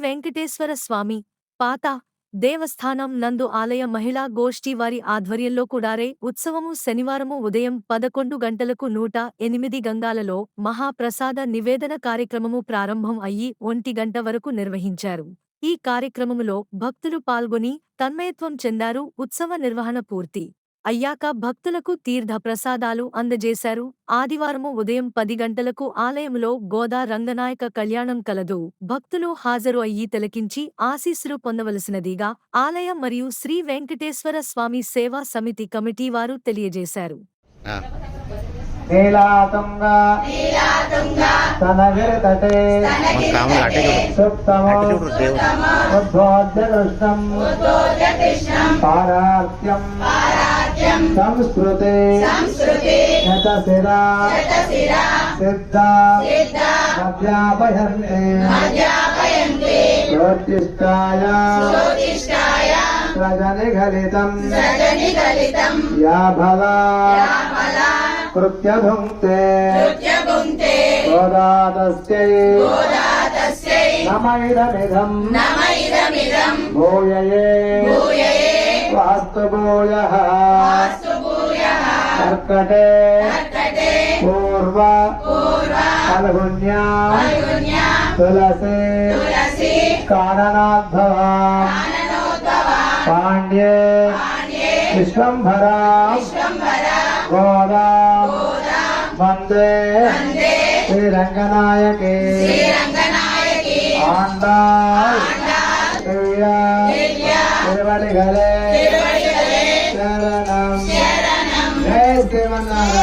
వెంకటేశ్వర స్వామి పాత దేవస్థానం నందు ఆలయ మహిళా గోష్ఠి వారి ఆధ్వర్యంలో కుడారే ఉత్సవము శనివారము ఉదయం పదకొండు గంటలకు నూట ఎనిమిది గంగాలలో మహాప్రసాద నివేదన కార్యక్రమము ప్రారంభం అయ్యి ఒంటి గంట వరకు నిర్వహించారు. ఈ కార్యక్రమములో భక్తులు పాల్గొని తన్మయత్వం చెందారు. ఉత్సవ నిర్వహణ పూర్తి. అయ్యాక భక్తులకు తీర్థ ప్రసాదాలు అందజేశారు. ఆదివారము ఉదయం పది గంటలకు ఆలయములో గోదా రంగనాయక కళ్యాణం కలదు. భక్తులు హాజరు అయ్యి తిలకించి ఆశీస్సులు పొందవలసినదిగా ఆలయ మరియు శ్రీ వెంకటేశ్వర స్వామి సేవా సమితి కమిటీ వారు తెలియజేశారు. చూడు సుప్తమో ఉద్భోజ్య కృష్ణం పారార్త్యం సంస్కృతే శతశిరా సిద్ధ మధ్యాపయంతే జ్యోతిష్టాయ రజనిఘలితం యా భలా కృత్యభుంక్తే గోదాతస్యై నమైదమిదం భూయయే వాస్తు భూయః కర్కటే పూర్వ ఫల్గుణ్యా తులసి కారణాద్భవ పాండ్యే విశ్వంభరా గోదా வந்தே. ஸ்ரீ ரங்கநாயகே ஆண்டாள். திருவடிகளே. சரணம். ஜெய் சிவநாராயண